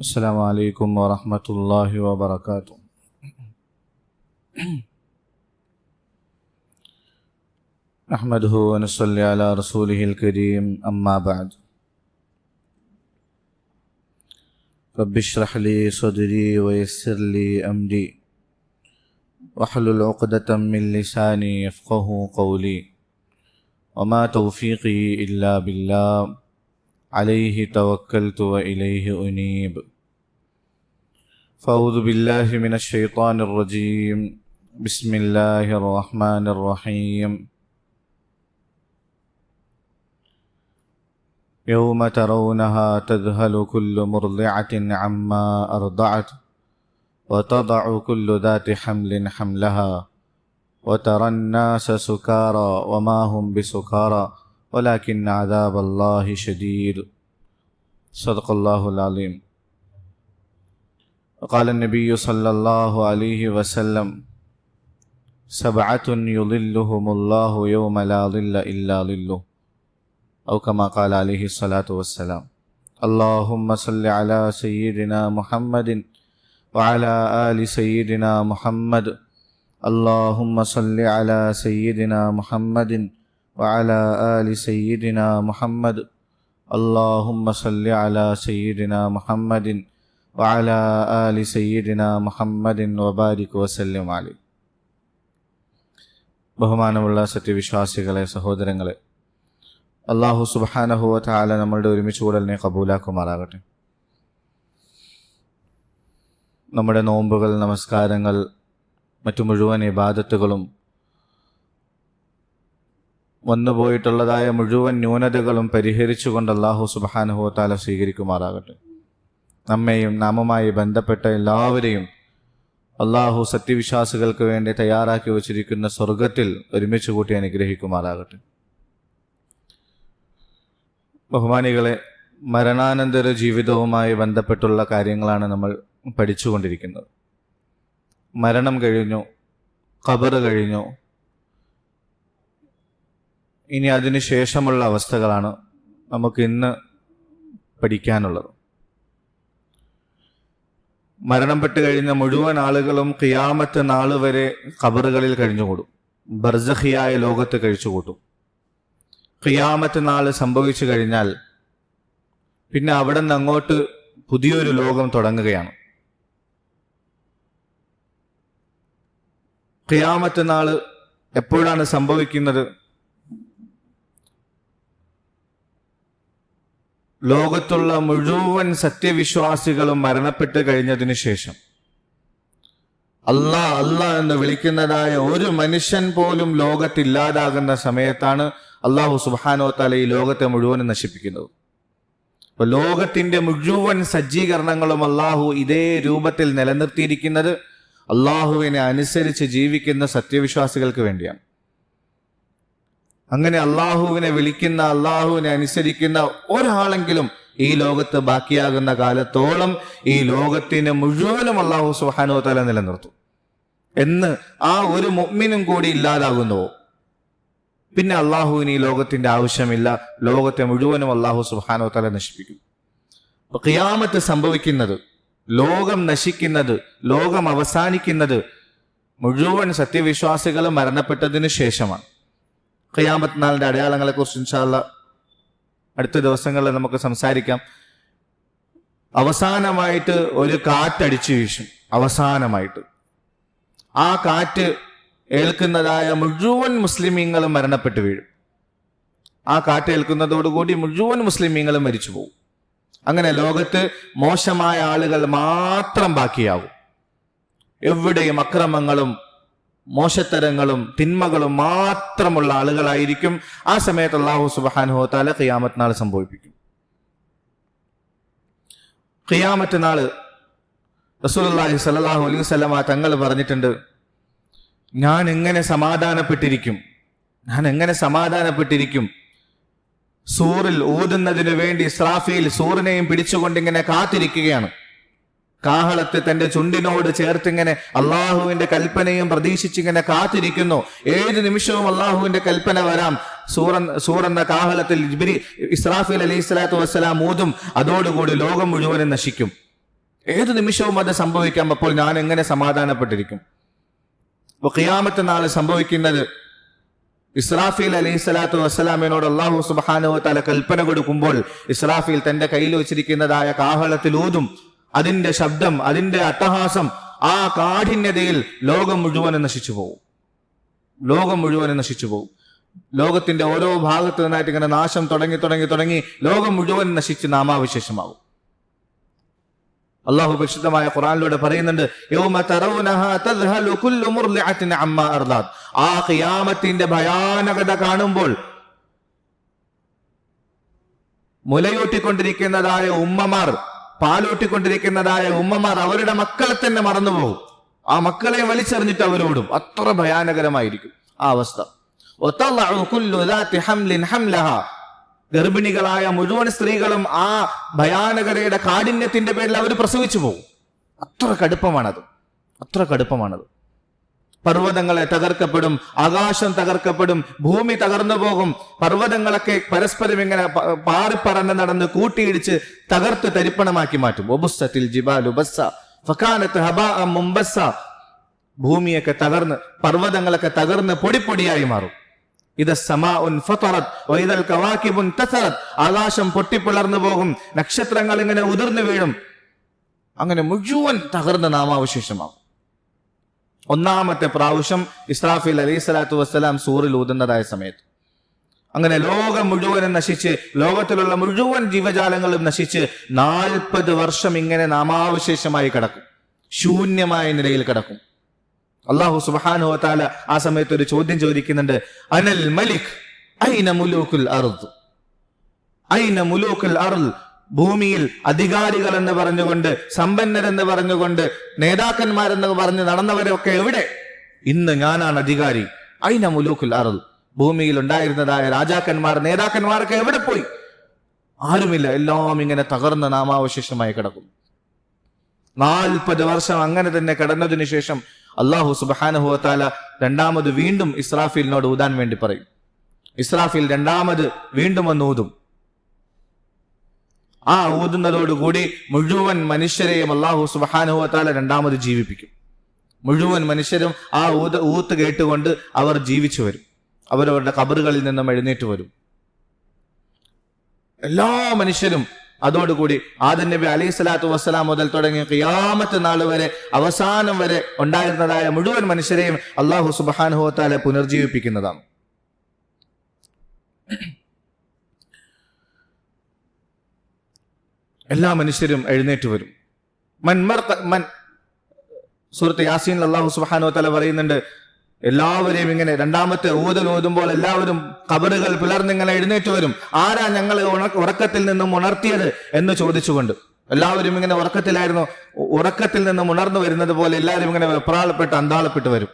السلام عليكم ورحمة الله وبركاته. نحمده ونصلي على رسوله الكريم أما بعد. رب اشرح لي صدري ويسر لي أمري. واحلل عقدة من لساني يفقه قولي. وما توفيقي إلا بالله. عليه توكلت وإليه أنيب. فأعوذ بالله من الشيطان الرجيم. بسم الله الرحمن الرحيم. يوم ترونها تذهل كل مرضعة عما أرضعت وتضع كل ذات حمل حملها وترى الناس سكارى وما هم بسكارى. ولكن عذاب الله شديد. صدق الله العظيم. وقال النبي صلى الله عليه وسلم سبعة يظلهم الله يوم لا ظل إلا ظله. أو كما قال عليه الصلاة والسلام اللهم صل على سيدنا محمد وعلى آل سيدنا محمد. اللهم صل على سيدنا محمد وعلى آل سيدنا محمد اللهم صل على سيدنا محمد وعلى آل سيدنا محمد وبارك وسلم عليه ബഹുമാനമുള്ള സത്യവിശ്വാസികളെ സഹോദരങ്ങളെ അള്ളാഹു സുബാനഹുവ താല നമ്മളുടെ ഒരുമിച്ച് കൂടലിനെ കബൂലാക്കുമാറാകട്ടെ നമ്മുടെ നോമ്പുകൾ നമസ്കാരങ്ങൾ മറ്റു മുഴുവൻ ഇബാദത്തുകളും വന്നുപോയിട്ടുള്ളതായ മുഴുവൻ ന്യൂനതകളും പരിഹരിച്ചുകൊണ്ട് അള്ളാഹു സുബാനുഹോത്താല സ്വീകരിക്കുമാറാകട്ടെ. നമ്മെയും നാമുമായി ബന്ധപ്പെട്ട എല്ലാവരെയും അള്ളാഹു സത്യവിശ്വാസികൾക്ക് വേണ്ടി തയ്യാറാക്കി വച്ചിരിക്കുന്ന സ്വർഗത്തിൽ ഒരുമിച്ച് കൂട്ടി അനുഗ്രഹിക്കുമാറാകട്ടെ. ബഹുമാനികളെ മരണാനന്തര ജീവിതവുമായി ബന്ധപ്പെട്ടുള്ള കാര്യങ്ങളാണ് നമ്മൾ പഠിച്ചുകൊണ്ടിരിക്കുന്നത്. മരണം കഴിഞ്ഞു കബറ് കഴിഞ്ഞു ഇനി അതിന് ശേഷമുള്ള അവസ്ഥകളാണ് നമുക്ക് ഇന്ന് പഠിക്കാനുള്ളത്. മരണപ്പെട്ട് കഴിഞ്ഞ മുഴുവൻ ആളുകളും ഖിയാമത്ത് നാൾ വരെ ഖബറുകളിൽ കഴിഞ്ഞുകൂടും. ബർസഹിയായ ലോകത്ത് കഴിച്ചുകൂട്ടും. ഖിയാമത്ത് നാൾ സംഭവിച്ചു കഴിഞ്ഞാൽ പിന്നെ അവിടെ നിന്ന് അങ്ങോട്ട് പുതിയൊരു ലോകം തുടങ്ങുകയാണ്. ഖിയാമത്ത് നാൾ എപ്പോഴാണ് സംഭവിക്കുന്നത്? ലോകത്തുള്ള മുഴുവൻ സത്യവിശ്വാസികളും മരണപ്പെട്ട് കഴിഞ്ഞതിന് ശേഷം. അല്ലാ അല്ല എന്ന് വിളിക്കുന്നതായ ഒരു മനുഷ്യൻ പോലും ലോകത്തില്ലാതാകുന്ന സമയത്താണ് അള്ളാഹു സുബാനോ തല ഈ ലോകത്തെ മുഴുവൻ നശിപ്പിക്കുന്നത്. അപ്പൊ ലോകത്തിന്റെ മുഴുവൻ സജ്ജീകരണങ്ങളും അള്ളാഹു ഇതേ രൂപത്തിൽ നിലനിർത്തിയിരിക്കുന്നത് അള്ളാഹുവിനെ അനുസരിച്ച് ജീവിക്കുന്ന സത്യവിശ്വാസികൾക്ക് വേണ്ടിയാണ്. അങ്ങനെ അള്ളാഹുവിനെ വിളിക്കുന്ന അള്ളാഹുവിനെ അനുസരിക്കുന്ന ഒരാളെങ്കിലും ഈ ലോകത്ത് ബാക്കിയാകുന്ന കാലത്തോളം ഈ ലോകത്തിന് മുഴുവനും അള്ളാഹു സുഹാനോ തല നിലനിർത്തും. എന്ന് ആ ഒരു മുമ്മിനും കൂടി ഇല്ലാതാകുന്നുവോ പിന്നെ അള്ളാഹുവിന് ഈ ലോകത്തിന്റെ ആവശ്യമില്ല. ലോകത്തെ മുഴുവനും അള്ളാഹു സുഹാനോ തല നശിപ്പിക്കും. ഖിയാമത്ത് സംഭവിക്കുന്നത് ലോകം നശിക്കുന്നത് ലോകം അവസാനിക്കുന്നത് മുഴുവൻ സത്യവിശ്വാസികളും മരണപ്പെട്ടതിന് ശേഷമാണ്. ഖിയാമത്ത് നാളിന്റെ അടയാളങ്ങളെക്കുറിച്ച് ഇൻഷാല്ല അടുത്ത ദിവസങ്ങളിൽ നമുക്ക് സംസാരിക്കാം. അവസാനമായിട്ട് ഒരു കാറ്റടിച്ചു വീശും. അവസാനമായിട്ട്. ആ കാറ്റ് ഏൽക്കുന്നതായ മുഴുവൻ മുസ്ലിമീങ്ങളും മരണപ്പെട്ടു വീഴും. ആ കാറ്റ് ഏൽക്കുന്നതോടുകൂടി മുഴുവൻ മുസ്ലിമീങ്ങളും മരിച്ചു പോകും അങ്ങനെ ലോകത്ത് മോശമായ ആളുകൾ മാത്രം ബാക്കിയാവും എവിടെയും അക്രമങ്ങളും മോശത്തരങ്ങളും തിന്മകളും മാത്രമുള്ള ആളുകളായിരിക്കും ആ സമയത്ത് അള്ളാഹു സുബാനുഹോ താല ഖിയാമത്ത് നാൾ സംഭവിപ്പിക്കും. ഖിയാമത്ത് നാൾ റസൂലി സലാഹു അലൈഹി സ്വലമ തങ്ങൾ പറഞ്ഞിട്ടുണ്ട് ഞാൻ എങ്ങനെ സമാധാനപ്പെട്ടിരിക്കും? ഞാൻ എങ്ങനെ സമാധാനപ്പെട്ടിരിക്കും? സൂറിൽ ഊതുന്നതിന് വേണ്ടി സ്രാഫിയിൽ സൂറിനെയും പിടിച്ചുകൊണ്ട് ഇങ്ങനെ കാത്തിരിക്കുകയാണ്. കാഹളത്തെ തന്റെ ചുണ്ടിനോട് ചേർത്തിങ്ങനെ അള്ളാഹുവിന്റെ കൽപ്പനയും പ്രതീക്ഷിച്ചിങ്ങനെ കാത്തിരിക്കുന്നു. ഏത് നിമിഷവും അള്ളാഹുവിന്റെ കൽപ്പന വരാം. സൂറ സൂറെന്ന കാഹളത്തിൽ ഇസ്രാഫിൽ അലൈഹി സ്വലാത്തു വസ്സലാം ഊതും. അതോടുകൂടി ലോകം മുഴുവനും നശിക്കും. ഏത് നിമിഷവും അത് സംഭവിക്കാം. അപ്പോൾ ഞാൻ എങ്ങനെ സമാധാനപ്പെട്ടിരിക്കും? അപ്പൊ ഖിയാമത്ത് നാളെ സംഭവിക്കുന്നത് ഇസ്രാഫീൽ അലൈഹി സ്വലാത്തു വസ്സലാമിനോട് അള്ളാഹു സുബാനുവ തല കൽപ്പന കൊടുക്കുമ്പോൾ ഇസ്രാഫീൽ തന്റെ കയ്യിൽ വെച്ചിരിക്കുന്നതായ കാഹളത്തിൽ ഊതും. അതിന്റെ ശബ്ദം അതിന്റെ അട്ടഹാസം ആ കാഠിന്യതയിൽ ലോകം മുഴുവൻ നശിച്ചു പോകും ലോകം മുഴുവൻ നശിച്ചു പോകും ലോകത്തിന്റെ ഓരോ ഭാഗത്തു നിന്നായിട്ട് ഇങ്ങനെ നാശം തുടങ്ങി തുടങ്ങി തുടങ്ങി ലോകം മുഴുവൻ നശിച്ച് നാമാവിശേഷമാകും അള്ളാഹു പരിശുദ്ധമായ ഖുറാനിലൂടെ പറയുന്നുണ്ട് ആ ഖിയാമത്തിന്റെ ഭയാനകത കാണുമ്പോൾ മുലയൂട്ടിക്കൊണ്ടിരിക്കുന്നതായ ഉമ്മമാർ പാലൂട്ടിക്കൊണ്ടിരിക്കുന്നതായ ഉമ്മമാർ അവരുടെ മക്കളെ തന്നെ മറന്നുപോകും. ആ മക്കളെ വലിച്ചെറിഞ്ഞിട്ട് അവരോടും അത്ര ഭയാനകരമായിരിക്കും ആ അവസ്ഥ. ഗർഭിണികളായ മുഴുവൻ സ്ത്രീകളും ആ ഭയാനകരയുടെ കാഠിന്യത്തിന്റെ പേരിൽ അവർ പ്രസവിച്ചു പോകും അത്ര കടുപ്പമാണത്. അത്ര കടുപ്പമാണത്. പർവതങ്ങളെ തകർക്കപ്പെടും ആകാശം തകർക്കപ്പെടും ഭൂമി തകർന്നു പോകും. പർവതങ്ങളൊക്കെ പരസ്പരം ഇങ്ങനെ പാറിപ്പറന്ന് നടന്ന് കൂട്ടിയിടിച്ച് തകർത്ത് തരിപ്പണമാക്കി മാറ്റും. മുംബസ്സ. ഭൂമിയൊക്കെ തകർന്ന് പർവതങ്ങളൊക്കെ തകർന്ന് പൊടിപ്പൊടിയായി മാറും. ഇത് ആകാശം പൊട്ടിപ്പിളർന്നു പോകും നക്ഷത്രങ്ങൾ ഇങ്ങനെ ഉതിർന്നു വീഴും. അങ്ങനെ മുഴുവൻ തകർന്ന് നാമാവശേഷമാകും. ഒന്നാമത്തെ പ്രാവശ്യം ഇസ്രാഫിൽ അലൈഹി സ്വലാത്തു വസ്സലാം സൂറിൽ ഊതുന്നതായ സമയത്ത്. അങ്ങനെ ലോകം മുഴുവനും നശിച്ച് ലോകത്തിലുള്ള മുഴുവൻ ജീവജാലങ്ങളും നശിച്ച് നാൽപ്പത് വർഷം ഇങ്ങനെ നാമാവശേഷമായി കിടക്കും. ശൂന്യമായ നിലയിൽ കിടക്കും. അള്ളാഹു സുബാനു താല ആ സമയത്ത് ഒരു ചോദ്യം ചോദിക്കുന്നുണ്ട്. അനൽ മലിക് ഐന മുലൂക്കുൽ അറുദ് ഐന മുലൂക്കുൽ അറുൽ ഭൂമിയിൽ അധികാരികൾ എന്ന് പറഞ്ഞുകൊണ്ട് സമ്പന്നരെന്ന് പറഞ്ഞുകൊണ്ട് നേതാക്കന്മാരെന്ന് പറഞ്ഞ് നടന്നവരൊക്കെ എവിടെ? ഇന്ന് ഞാനാണ് അധികാരി. ഐന മുലൂക്കുൽ അറു ഭൂമിയിൽ ഉണ്ടായിരുന്നതായ രാജാക്കന്മാർ നേതാക്കന്മാരൊക്കെ എവിടെ പോയി? ആരുമില്ല എല്ലാം ഇങ്ങനെ തകർന്ന നാമാവശേഷമായി കിടക്കും നാൽപ്പത് വർഷം അങ്ങനെ തന്നെ കിടന്നതിനു ശേഷം അള്ളാഹു സുബാനഹുവത്താല രണ്ടാമത് വീണ്ടും ഇസ്രാഫീലിനോട് ഊതാൻ വേണ്ടി പറയും. ഇസ്രാഫീൽ രണ്ടാമത് വീണ്ടും ഒന്ന് ഊതും. ആ ഊതുന്നതോടുകൂടി മുഴുവൻ മനുഷ്യരെയും അള്ളാഹു സുബാനുഹത്താല രണ്ടാമത് ജീവിപ്പിക്കും. മുഴുവൻ മനുഷ്യരും ആ ഊത് ഊത്ത് കേട്ടുകൊണ്ട് അവർ ജീവിച്ചു വരും. അവരവരുടെ കബറുകളിൽ നിന്നും എഴുന്നേറ്റ് വരും. എല്ലാ മനുഷ്യരും അതോടുകൂടി ആദൻ നബി അലൈഹി സ്വലാത്തു വസ്സലാം മുതൽ തുടങ്ങിയ ഖിയാമത്ത് നാൾ വരെ അവസാനം വരെ ഉണ്ടായിരുന്നതായ മുഴുവൻ മനുഷ്യരെയും അള്ളാഹു സുബാനുഹത്താലെ പുനർജീവിപ്പിക്കുന്നതാണ്. എല്ലാ മനുഷ്യരും എഴുന്നേറ്റ് വരും. മൻമർ മൻ സുഹൃത്ത് യാസീൻ അള്ളാഹു സുബാനോ തല പറയുന്നുണ്ട് എല്ലാവരെയും ഇങ്ങനെ രണ്ടാമത്തെ ഊതൽ ഊതുമ്പോൾ എല്ലാവരും കബറുകൾ പിളർന്നിങ്ങനെ എഴുന്നേറ്റ് വരും. ആരാ ഞങ്ങൾ ഉറക്കത്തിൽ നിന്നും ഉണർത്തിയത് എന്ന് ചോദിച്ചുകൊണ്ട്. എല്ലാവരും ഇങ്ങനെ ഉറക്കത്തിലായിരുന്നു ഉറക്കത്തിൽ നിന്നും ഉണർന്നു വരുന്നത് പോലെ എല്ലാവരും ഇങ്ങനെ വെപ്രാളപ്പെട്ട് അന്താളപ്പെട്ട് വരും.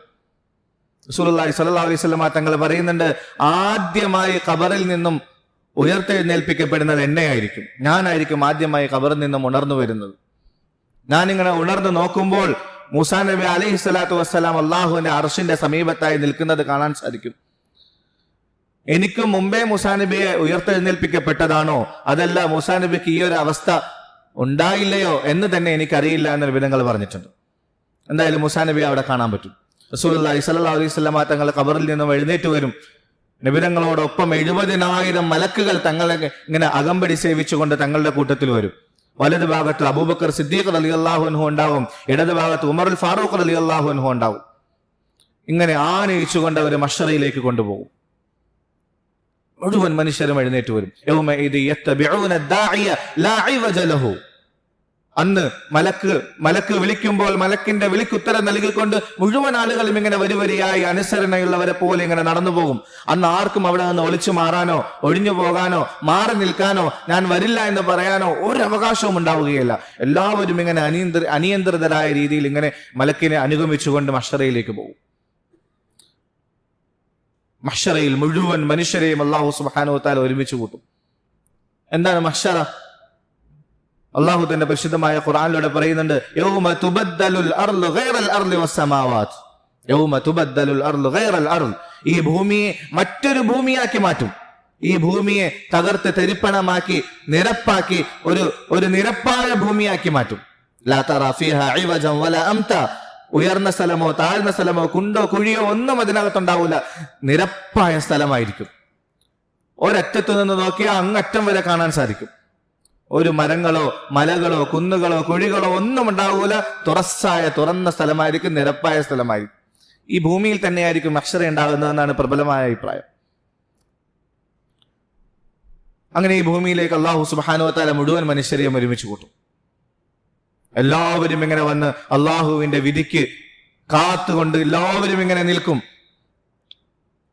റസൂലുള്ളാഹി സല്ലാ അലൈഹി സ്വലമ തങ്ങൾ പറയുന്നുണ്ട് ആദ്യമായി ഖബറിൽ നിന്നും ഉയർത്തെഴുന്നേൽപ്പിക്കപ്പെടുന്നത് എന്നെയായിരിക്കും. ഞാനായിരിക്കും ആദ്യമായി കബറിൽ നിന്നും ഉണർന്നു വരുന്നത്. ഞാനിങ്ങനെ ഉണർന്നു നോക്കുമ്പോൾ മൂസാ നബി അലൈഹി സ്വലാത്തു വസ്സലാം അള്ളാഹുവിന്റെ അർഷിന്റെ സമീപത്തായി നിൽക്കുന്നത് കാണാൻ സാധിക്കും. എനിക്ക് മുമ്പേ മുസാ നബിയെ ഉയർത്തെഴുന്നേൽപ്പിക്കപ്പെട്ടതാണോ? അതല്ല മുസാ നബിക്ക് ഈ ഒരു അവസ്ഥ ഉണ്ടായില്ലയോ എന്ന് തന്നെ എനിക്കറിയില്ല എന്ന വിധങ്ങൾ പറഞ്ഞിട്ടുണ്ട്. എന്തായാലും മുസാ നബി അവിടെ കാണാൻ പറ്റും. റസൂൽ റസൂലുള്ളാഹി സ്വല്ലാ അലൈഹി വസല്ലമ തങ്ങൾ ഖബറിൽ നിന്നും എഴുന്നേറ്റ് വരും. നിബിധങ്ങളോടൊപ്പം എഴുപതിനായിരം മലക്കുകൾ തങ്ങളെ ഇങ്ങനെ അകമ്പടി സേവിച്ചുകൊണ്ട് തങ്ങളുടെ കൂട്ടത്തിൽ വരും. വലത് ഭാഗത്ത് അബൂബക്കർ സിദ്ദീഖ് അലി അള്ളാഹുൻഹു ഉണ്ടാവും. ഇടത് ഭാഗത്ത് ഉമറുൽ ഫാറൂഖ് അലി അള്ളാഹുൻഹു ഉണ്ടാവും. ഇങ്ങനെ ആനയിച്ചുകൊണ്ട് അവർ മഷറയിലേക്ക് കൊണ്ടുപോകും. മുഴുവൻ മനുഷ്യരും എഴുന്നേറ്റ് വരും. അന്ന് മലക്ക് മലക്ക് വിളിക്കുമ്പോൾ മലക്കിന്റെ വിളിക്കുത്തരം നൽകിക്കൊണ്ട് മുഴുവൻ ആളുകളും ഇങ്ങനെ വരിവരിയായി അനുസരണയുള്ളവരെ പോലെ ഇങ്ങനെ നടന്നു പോകും. അന്ന് ആർക്കും അവിടെ നിന്ന് ഒളിച്ചു മാറാനോ ഒഴിഞ്ഞു പോകാനോ മാറി നിൽക്കാനോ ഞാൻ വരില്ല എന്ന് പറയാനോ ഒരു അവകാശവും ഉണ്ടാവുകയില്ല. എല്ലാവരും ഇങ്ങനെ അനിയന്ത്ര അനിയന്ത്രിതരായ രീതിയിൽ ഇങ്ങനെ മലക്കിനെ അനുഗമിച്ചുകൊണ്ട് മഷറയിലേക്ക് പോകും. മഷറയിൽ മുഴുവൻ മനുഷ്യരെയും അള്ളാഹു സുബാനോ ഒരുമിച്ച് കൂട്ടും. എന്താണ് മഷറ? അള്ളാഹു തന്റെ പരിശുദ്ധമായ ഖുറാനിലൂടെ പറയുന്നുണ്ട് ഈ ഭൂമിയെ മറ്റൊരു ഭൂമിയാക്കി മാറ്റും. ഈ ഭൂമിയെ തകർത്ത് തെരിപ്പണമാക്കി നിരപ്പാക്കി ഒരു ഒരു നിരപ്പായ ഭൂമിയാക്കി മാറ്റും. ഉയർന്ന സ്ഥലമോ താഴ്ന്ന സ്ഥലമോ കുണ്ടോ കുഴിയോ ഒന്നും അതിനകത്തുണ്ടാവില്ല നിരപ്പായ സ്ഥലമായിരിക്കും. ഒരറ്റത്തു നിന്ന് നോക്കിയാൽ അങ്ങറ്റം വരെ കാണാൻ സാധിക്കും. ഒരു മരങ്ങളോ മലകളോ കുന്നുകളോ കുഴികളോ ഒന്നും ഉണ്ടാവൂല. തുറസ്സായ തുറന്ന സ്ഥലമായിരിക്കും നിരപ്പായ സ്ഥലമായിരിക്കും. ഈ ഭൂമിയിൽ തന്നെയായിരിക്കും അക്ഷര ഉണ്ടാകുന്നതെന്നാണ് പ്രബലമായ അഭിപ്രായം. അങ്ങനെ ഈ ഭൂമിയിലേക്ക് അള്ളാഹു സുബാനുവത്താല മുഴുവൻ മനുഷ്യരെയും ഒരുമിച്ച് കൂട്ടും. എല്ലാവരും ഇങ്ങനെ വന്ന് അള്ളാഹുവിന്റെ വിധിക്ക് കാത്തുകൊണ്ട് എല്ലാവരും ഇങ്ങനെ നിൽക്കും.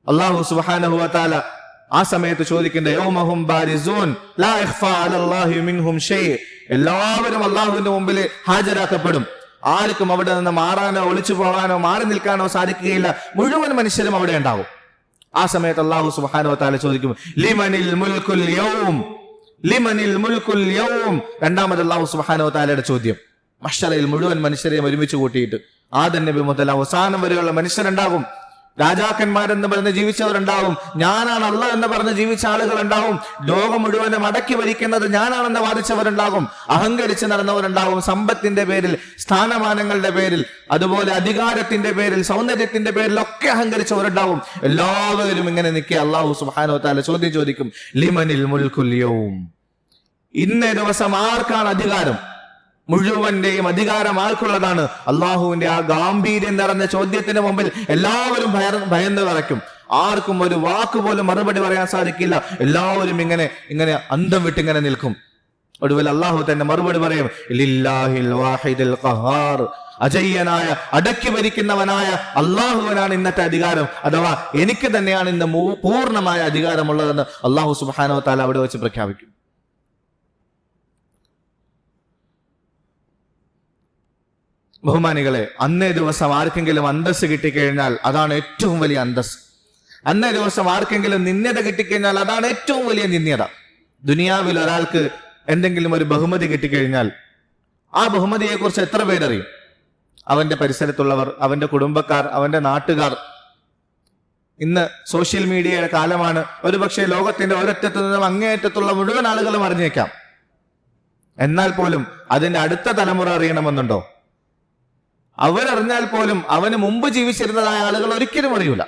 അള്ളാഹു സുബാനുവത്താല ആ സമയത്ത് ചോദിക്കുന്നത് എല്ലാവരും അള്ളാഹുവിന്റെ മുമ്പിൽ ഹാജരാക്കപ്പെടും. ആർക്കും അവിടെ നിന്ന് മാറാനോ ഒളിച്ചു പോകാനോ മാറി നിൽക്കാനോ സാധിക്കുകയില്ല. മുഴുവൻ മനുഷ്യരും അവിടെ ഉണ്ടാവും. ആ സമയത്ത് അള്ളാഹു സുബാനോ താല ചോദിക്കും ലിമനിൽ മുൽക്കുൽ യൗം ലിമനിൽ മുൽക്കുൽ യൗം. രണ്ടാമത് അള്ളാഹു സുബാനോ താലയുടെ ചോദ്യം. മഷറയിൽ മുഴുവൻ മനുഷ്യരെയും ഒരുമിച്ച് കൂട്ടിയിട്ട് ആദൻ നബി മുതൽ അവസാനം വരെയുള്ള മനുഷ്യരുണ്ടാകും. രാജാക്കന്മാരെന്ന് പറഞ്ഞ് ജീവിച്ചവരുണ്ടാവും. ഞാനാണ് അല്ല എന്ന് പറഞ്ഞ് ജീവിച്ച ആളുകൾ ഉണ്ടാവും ലോകം മുഴുവനും അടക്കി ഭരിക്കുന്നത് ഞാനാണെന്ന് വാദിച്ചവരുണ്ടാകും. അഹങ്കരിച്ച് നടന്നവരുണ്ടാവും സമ്പത്തിന്റെ പേരിൽ സ്ഥാനമാനങ്ങളുടെ പേരിൽ അതുപോലെ അധികാരത്തിന്റെ പേരിൽ സൗന്ദര്യത്തിന്റെ പേരിൽ ഒക്കെ അഹങ്കരിച്ചവരുണ്ടാവും എല്ലാവരും ഇങ്ങനെ നിൽക്കി അള്ളാഹു സുഹാനോ താല ചോദ്യം ചോദിക്കും ലിമനിൽ മുൽക്കുല്യവും ഇന്നേ ദിവസം ആർക്കാണ് അധികാരം? മുഴുവന്റെയും അധികാരം ആർക്കുള്ളതാണ് അള്ളാഹുവിന്റെ ആ ഗാംഭീര്യം നിറഞ്ഞ ചോദ്യത്തിന് മുമ്പിൽ എല്ലാവരും ഭയ ഭയന്ന് വിറയ്ക്കും. ആർക്കും ഒരു വാക്ക് പോലും മറുപടി പറയാൻ സാധിക്കില്ല. എല്ലാവരും ഇങ്ങനെ ഇങ്ങനെ അന്തം വിട്ടിങ്ങനെ നിൽക്കും. ഒടുവിൽ അള്ളാഹു തന്നെ മറുപടി പറയും അജയ്യനായ അടക്കി ഭരിക്കുന്നവനായ അള്ളാഹുവിനാണ് ഇന്നത്തെ അധികാരം. അഥവാ എനിക്ക് തന്നെയാണ് ഇന്ന് പൂർണമായ അധികാരമുള്ളതെന്ന് അള്ളാഹു സുബാനോ താല അവിടെ വെച്ച് പ്രഖ്യാപിക്കും. ബഹുമാനികളെ അന്നേ ദിവസം ആർക്കെങ്കിലും അന്തസ് കിട്ടിക്കഴിഞ്ഞാൽ അതാണ് ഏറ്റവും വലിയ അന്തസ് അന്നേ ദിവസം ആർക്കെങ്കിലും നിന്യത കിട്ടിക്കഴിഞ്ഞാൽ അതാണ് ഏറ്റവും വലിയ നിന്യത ദുനിയാവിൽ ഒരാൾക്ക് എന്തെങ്കിലും ഒരു ബഹുമതി കിട്ടിക്കഴിഞ്ഞാൽ ആ ബഹുമതിയെക്കുറിച്ച് എത്ര പേരറിയും? അവന്റെ പരിസരത്തുള്ളവർ അവന്റെ കുടുംബക്കാർ അവന്റെ നാട്ടുകാർ. ഇന്ന് സോഷ്യൽ മീഡിയയുടെ കാലമാണ്. ഒരുപക്ഷെ ലോകത്തിന്റെ ഒരറ്റത്തു നിന്നും അങ്ങേയറ്റത്തുള്ള മുഴുവൻ ആളുകളും അറിഞ്ഞേക്കാം. എന്നാൽ പോലും അതിന്റെ അടുത്ത തലമുറ അറിയണമെന്നുണ്ടോ? അവരറിഞ്ഞാൽ പോലും അവന് മുമ്പ് ജീവിച്ചിരുന്നതായ ആളുകൾ ഒരിക്കലും അറിയൂല.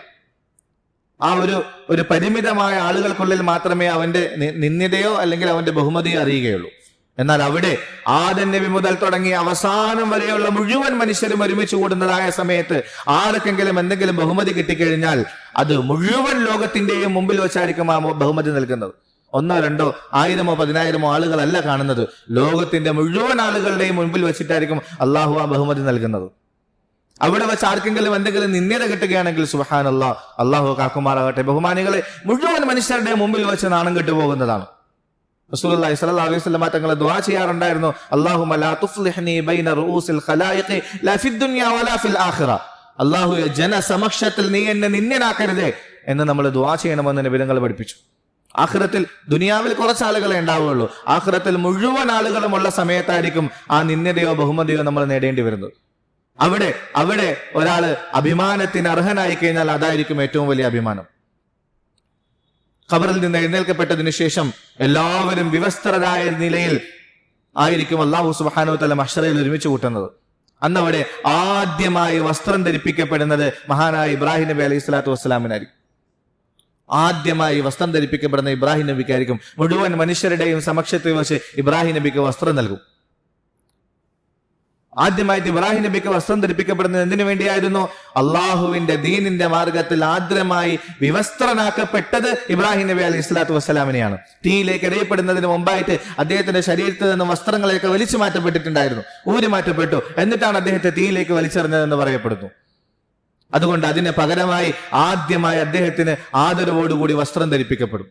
ആ ഒരു ഒരു പരിമിതമായ ആളുകൾക്കുള്ളിൽ മാത്രമേ അവന്റെ നിന്ദിതയോ അല്ലെങ്കിൽ അവന്റെ ബഹുമതിയോ അറിയുകയുള്ളൂ. എന്നാൽ അവിടെ ആദൻ നബി മുതൽ തുടങ്ങി അവസാനം വരെയുള്ള മുഴുവൻ മനുഷ്യരും ഒരുമിച്ച് കൂടുന്നതായ സമയത്ത് ആർക്കെങ്കിലും എന്തെങ്കിലും ബഹുമതി കിട്ടിക്കഴിഞ്ഞാൽ അത് മുഴുവൻ ലോകത്തിന്റെയും മുമ്പിൽ വെച്ചായിരിക്കും ആ ബഹുമതി നൽകുന്നത്. ഒന്നോ രണ്ടോ ആയിരമോ പതിനായിരമോ ആളുകളല്ല കാണുന്നത്. ലോകത്തിന്റെ മുഴുവൻ ആളുകളുടെയും മുൻപിൽ വെച്ചിട്ടായിരിക്കും അള്ളാഹു ആ ബഹുമതി നൽകുന്നത്. അവിടെ വെച്ച് ആർക്കെങ്കിലും എന്തെങ്കിലും നിന്ദ്യത കിട്ടുകയാണെങ്കിൽ സുഹാനല്ല അള്ളാഹ് കാക്കുമാറാകട്ടെ. ബഹുമാനികളെ മുഴുവൻ മനുഷ്യരുടെ മുമ്പിൽ വെച്ച് നാണം കെട്ടുപോകുന്നതാണ്. റസൂലുള്ളാഹി സ്വല്ലല്ലാഹു അലൈഹി വസല്ലം തങ്ങളെ ദുആ ചെയ്യാറുണ്ടായിരുന്നു. അല്ലാഹുമ്മ ലാ ബൈന റൂസിൽ ഖലായിഖി ലാ ഫിദ് ദുനിയ വലാ ഫിൽ ആഖിറ. അല്ലാഹുവേ ജനസമക്ഷത്തിൽ നീ എന്നെ നിന്യനാക്കരുതേ എന്ന് നമ്മൾ ദുആ ചെയ്യണമെന്ന് നബിതങ്ങൾ പഠിപ്പിച്ചു. ആഖിറത്തിൽ ദുനിയാവിൽ കുറച്ച് ആളുകളെ ഉണ്ടാവുകയുള്ളൂ. ആഹ്റത്തിൽ മുഴുവൻ ആളുകളും ഉള്ള സമയത്തായിരിക്കും ആ നിന്നതയോ ബഹുമതിയോ നമ്മൾ നേടേണ്ടി വരുന്നത്. അവിടെ അവിടെ ഒരാൾ അഭിമാനത്തിന് അർഹനായി കഴിഞ്ഞാൽ അതായിരിക്കും ഏറ്റവും വലിയ അഭിമാനം. ഖബറിൽ നിന്ന് എഴുന്നേൽക്കപ്പെട്ടതിനു ശേഷം എല്ലാവരും വിവസ്ത്രരായ നിലയിൽ ആയിരിക്കും അള്ളാഹു സുബാനോ തല മഷറയിൽ ഒരുമിച്ച് കൂട്ടുന്നത്. അന്നവിടെ ആദ്യമായി വസ്ത്രം ധരിപ്പിക്കപ്പെടുന്നത് മഹാനായ ഇബ്രാഹിം നബി അലൈഹി സ്വലാത്തു വസ്സലാമിനായിരിക്കും. ആദ്യമായി വസ്ത്രം ധരിപ്പിക്കപ്പെടുന്ന ഇബ്രാഹിം നബിക്കായിരിക്കും. മുഴുവൻ മനുഷ്യരുടെയും സമക്ഷത്തിൽ വെച്ച് ഇബ്രാഹിം നബിക്ക് വസ്ത്രം നൽകും. ആദ്യമായിട്ട് ഇബ്രാഹിം നബിക്ക് വസ്ത്രം ധരിപ്പിക്കപ്പെടുന്നത് എന്തിനു വേണ്ടിയായിരുന്നു? അള്ളാഹുവിന്റെ ദീനിന്റെ മാർഗത്തിൽ ആദ്രമായി വിവസ്ത്രനാക്കപ്പെട്ടത് ഇബ്രാഹിം നബി അലൈഹി സ്വലാത്തു വസ്സലാമിനെയാണ്. തീയിലേക്ക് എറിയപ്പെടുന്നതിന് മുമ്പായിട്ട് അദ്ദേഹത്തിന്റെ ശരീരത്തിൽ നിന്ന് വസ്ത്രങ്ങളെയൊക്കെ വലിച്ചു മാറ്റപ്പെട്ടിട്ടുണ്ടായിരുന്നു. ഊരി മാറ്റപ്പെട്ടു. എന്നിട്ടാണ് അദ്ദേഹത്തെ തീയിലേക്ക് വലിച്ചെറിഞ്ഞതെന്ന് പറയപ്പെടുന്നു. അതുകൊണ്ട് അതിന് പകരമായി ആദ്യമായി അദ്ദേഹത്തിന് ആദരവോടുകൂടി വസ്ത്രം ധരിപ്പിക്കപ്പെടും.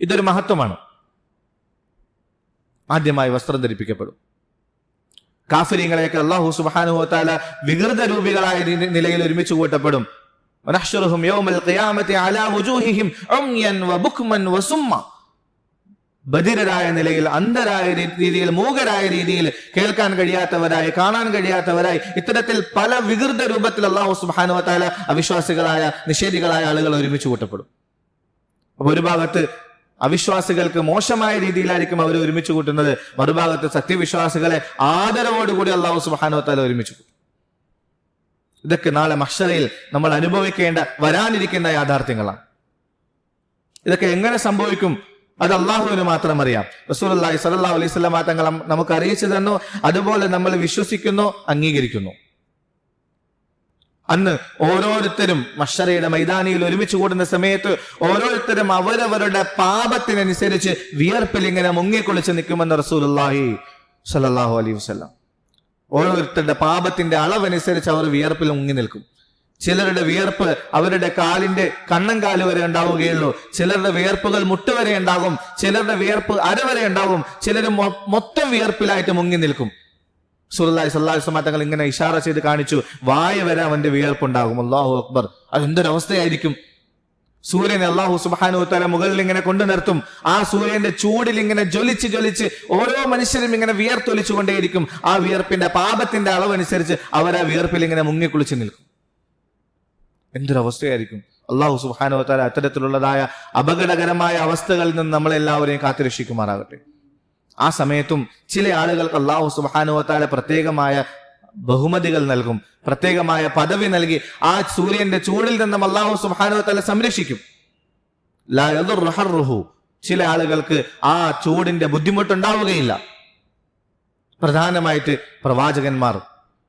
ഇതൊരു മഹത്വമാണ്. ആദ്യമായി വസ്ത്രം ധരിപ്പിക്കപ്പെടും. കാഫര്യങ്ങളെയൊക്കെ അള്ളാഹു സുബാനുഹോത്താല വികൃത രൂപികളായ നിലയിൽ ഒരുമിച്ച് കൂട്ടപ്പെടും. ബധിരരായ നിലയിൽ അന്ധരായ രീതിയിൽ മൂകരായ രീതിയിൽ കേൾക്കാൻ കഴിയാത്തവരായി കാണാൻ കഴിയാത്തവരായി ഇത്തരത്തിൽ പല വികൃത രൂപത്തിൽ അള്ളാഹു സുബാനുവത്തായ അവിശ്വാസികളായ നിഷേധികളായ ആളുകൾ ഒരുമിച്ച് കൂട്ടപ്പെടും. അപ്പൊ ഒരു ഭാഗത്ത് അവിശ്വാസികൾക്ക് മോശമായ രീതിയിലായിരിക്കും അവർ ഒരുമിച്ച് കൂട്ടുന്നത്. മറുഭാഗത്ത് സത്യവിശ്വാസികളെ ആദരവോടുകൂടി അള്ളാഹു സുബാനോ താല ഒരുമിച്ച് കൂട്ടും. ഇതൊക്കെ നാളെ മഷറയിൽ നമ്മൾ അനുഭവിക്കേണ്ട വരാനിരിക്കുന്ന യാഥാർത്ഥ്യങ്ങളാണ്. ഇതൊക്കെ എങ്ങനെ സംഭവിക്കും? അത് അള്ളാഹുവിന് മാത്രം അറിയാം. റസൂൽ അള്ളാഹി സലഹ് അലൈഹി സ്വലാ തങ്ങൾ നമുക്ക് അറിയിച്ചു തന്നു. അതുപോലെ നമ്മൾ വിശ്വസിക്കുന്നു അംഗീകരിക്കുന്നു. അന്ന് ഓരോരുത്തരും മഷറയുടെ മൈതാനിയിൽ ഒരുമിച്ച് കൂടുന്ന സമയത്ത് ഓരോരുത്തരും അവരവരുടെ പാപത്തിനനുസരിച്ച് വിയർപ്പിൽ ഇങ്ങനെ മുങ്ങിക്കുളിച്ച് നിൽക്കുമെന്ന് റസൂലുള്ളാഹി സലാഹു അലൈഹി വസ്ലാം ഓരോരുത്തരുടെ പാപത്തിന്റെ അളവനുസരിച്ച് അവർ വിയർപ്പിൽ മുങ്ങി നിൽക്കും. ചിലരുടെ വിയർപ്പ് അവരുടെ കാലിന്റെ കണ്ണം കാൽ വരെ ഉണ്ടാവുകയുള്ളൂ ചിലരുടെ വിയർപ്പുകൾ മുട്ട് വരെ ഉണ്ടാകും. ചിലരുടെ വിയർപ്പ് അര വരെ ഉണ്ടാകും. ചിലർ മൊത്തം വിയർപ്പിലായിട്ട് മുങ്ങി നിൽക്കും. സുല്ലായി സല്ലാഹു സ്വലാ തങ്ങൾ ഇങ്ങനെ ഇഷാറ ചെയ്ത് കാണിച്ചു. വായ വരെ അവന്റെ വിയർപ്പുണ്ടാകും. അള്ളാഹു അക്ബർ. അതെന്തൊരവസ്ഥയായിരിക്കും? സൂര്യനെ അള്ളാഹു സുബാനു തല മുകളിൽ ഇങ്ങനെ കൊണ്ടു നിർത്തും. ആ സൂര്യന്റെ ചൂടിൽ ഇങ്ങനെ ജ്വലിച്ച് ജ്വലിച്ച് ഓരോ മനുഷ്യരും ഇങ്ങനെ വിയർത്തൊലിച്ചു കൊണ്ടേയിരിക്കും ആ വിയർപ്പിന്റെ പാപത്തിന്റെ അളവ് അനുസരിച്ച് ആ വിയർപ്പിൽ ഇങ്ങനെ മുങ്ങിക്കുളിച്ച് നിൽക്കും. എന്തൊരവസ്ഥയായിരിക്കും? അള്ളാഹു സുബാനു തല അത്തരത്തിലുള്ളതായ അപകടകരമായ അവസ്ഥകളിൽ നിന്ന് നമ്മളെല്ലാവരെയും കാത്തുരക്ഷിക്കുമാറാകട്ടെ. ആ സമയത്തും ചില ആളുകൾക്ക് അള്ളാഹു സുബാനുവത്താല പ്രത്യേകമായ ബഹുമതികൾ നൽകും. പ്രത്യേകമായ പദവി നൽകി ആ സൂര്യന്റെ ചൂടിൽ നിന്നും അള്ളാഹു സുബാനുവത്താല സംരക്ഷിക്കും. ചില ആളുകൾക്ക് ആ ചൂടിന്റെ ബുദ്ധിമുട്ടുണ്ടാവുകയില്ല. പ്രധാനമായിട്ട് പ്രവാചകന്മാർ